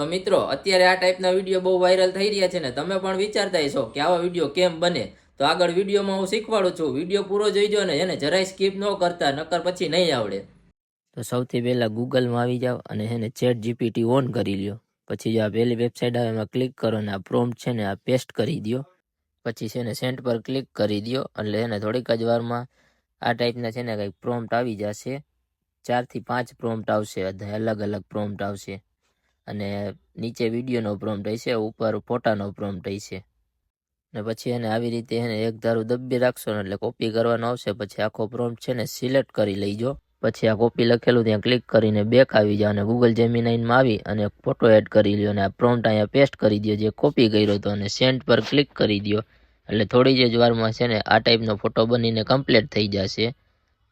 તો મિત્રો, અત્યારે આ ટાઈપના વીડિયો બહુ વાયરલ થઈ રહ્યા છે ને તમે પણ વિચારતા હશો કે આવા વીડિયો કેમ બને? તો આગળ વિડીયોમાં હું શીખવાડું છું. વીડિયો પૂરો જોઈજો ને એને જરાય સ્કીપ ન કરતા, નકર પછી નહીં આવડે. તો સૌથી પહેલાં ગૂગલમાં આવી જાઓ અને એને ચેટ જીપીટી ઓન કરી લ્યો. પછી જો આ પહેલી વેબસાઇટ આવે એમાં ક્લિક કરો અને આ પ્રોમ્પ્ટ છે ને આ પેસ્ટ કરી દો પછી છે ને સેન્ટ પર ક્લિક કરી દો એટલે એને થોડીક જ વારમાં આ ટાઈપના છે ને કંઈક પ્રોમ્પ્ટ આવી જશે. ચારથી પાંચ પ્રોમ્પ્ટ આવશે. અલગ અલગ પ્રોમ્પ્ટ આવશે. અને નીચે વિડીયોનો પ્રોમ્પ્ટ હશે ઉપર ફોટાનો પ્રોમ્પ્ટ હશે ને પછી એને આવી રીતે એને એક ધારું દબ્બી રાખશો ને એટલે કોપી કરવાનો આવશે, પછી આખો પ્રોમ્પ્ટ છે ને સિલેક્ટ કરી લઈજો પછી આ કોપી લખેલું ત્યાં ક્લિક કરીને બેક આવી જાઓ અને ગૂગલ જેમિનાઇનમાં આવી અને ફોટો એડ કરી લ્યો અને આ પ્રોમ્પ્ટ અહીંયા પેસ્ટ કરી દો જે કોપી કર્યો હતો અને સેન્ડ પર ક્લિક કરી દો એટલે થોડી જ વારમાં છે ને આ ટાઈપનો ફોટો બનીને કમ્પ્લીટ થઈ જશે.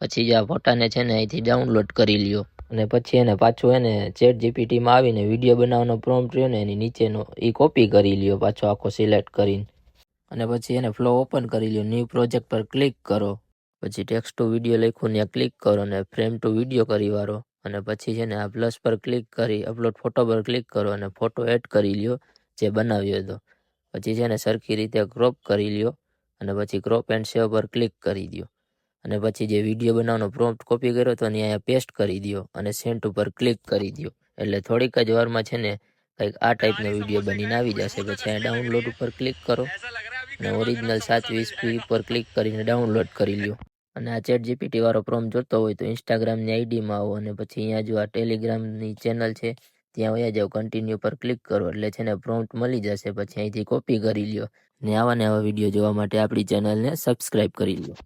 પછી જે આ ફોટાને છે ને અહીંથી ડાઉનલોડ કરી લ્યો. અને પછી એને પાછું એને ચેટ જીપીટીમાં આવીને વીડિયો બનાવવાનો પ્રોમ્પ્ટ રહ્યો ને એની નીચેનો એ કોપી કરી લ્યો, પાછો આખો સિલેક્ટ કરીને. અને પછી એને ફ્લો ઓપન કરી લ્યો ન્યૂ પ્રોજેક્ટ પર ક્લિક કરો. પછી ટેક્સ્ટ ટુ વીડિયો લખ્યું, ત્યાં ક્લિક કરો અને ફ્રેમ ટુ વીડિયો કરી વાળો. અને પછી છે ને આ પ્લસ પર ક્લિક કરી અપલોડ ફોટો પર ક્લિક કરો અને ફોટો એડ કરી લ્યો, જે બનાવ્યો હતો. પછી છે ને સરખી રીતે ક્રોપ કરી લ્યો અને પછી ક્રોપ એન્ડ સેવ પર ક્લિક કરી દો અને પછી જે વીડિયો બનાવવાનો પ્રોમ્પ્ટ કોપી કર્યો હતો અને અહીંયા પેસ્ટ કરી દો અને સેન્ટ ઉપર ક્લિક કરી દો એટલે થોડીક જ વારમાં છે ને કંઈક આ ટાઈપનો વીડિયો બનીને આવી જશે. પછી અહીંયા ડાઉનલોડ ઉપર ક્લિક કરો અને ઓરિજિનલ સાત વીસ પી પર ક્લિક કરીને ડાઉનલોડ કરી લ્યો. અને આ ચેટ જીપીટી વાળો પ્રોમ જોતો હોય તો ઇન્સ્ટાગ્રામની આઈડીમાં આવો અને પછી અહીંયા જો આ ટેલિગ્રામની ચેનલ છે, ત્યાં વયા જાઓ કન્ટિન્યુ પર ક્લિક કરો. એટલે છે ને પ્રોમ્પ્ટ મળી જશે. પછી અહીંથી કોપી કરી લ્યો. ને આવા ને આવા વીડિયો જોવા માટે આપણી ચેનલને સબસ્ક્રાઈબ કરી લ્યો.